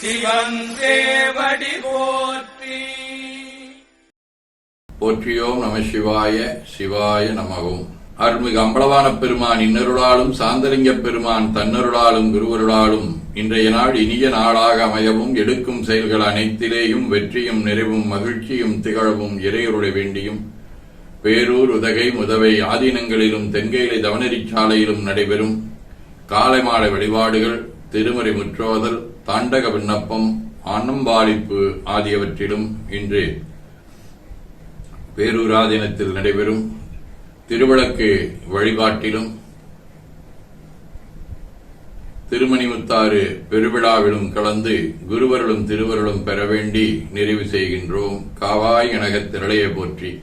சிவன் போற்றி. போற்றியோம் நம சிவாய சிவாய நமவும் அருள்மிகு அம்பளவான பெருமான் இன்னருளாலும் சாந்தலிங்க பெருமான் தன்னருளாலும் குருவருளாலும் இன்றைய நாள் இனிய நாளாக அமையவும் எடுக்கும் செயல்கள் அனைத்திலேயும் வெற்றியும் நிறைவும் மகிழ்ச்சியும் திகழவும் இறையருளை வேண்டியும். பேரூர் உதகை முதவை ஆதீனங்களிலும் தென்கையிலை தவனரிச்சாலையிலும் நடைபெறும். காலை மாலை வழிபாடுகள் திருமறை முற்றோதல் தாண்டக விண்ணப்பம் ஆனம்பாளிப்பு ஆகியவற்றிலும் இன்று. பேரூராதீனத்தில் நடைபெறும் திருவிளக்கு வழிபாட்டிலும் திருமணிமுத்தாறு பெருவிழாவிலும் கலந்து குருவருளும் திருவருளும் பெற வேண்டி நிறைவு செய்கின்றோம். காவாய் எனகத் திரளைய போற்றி.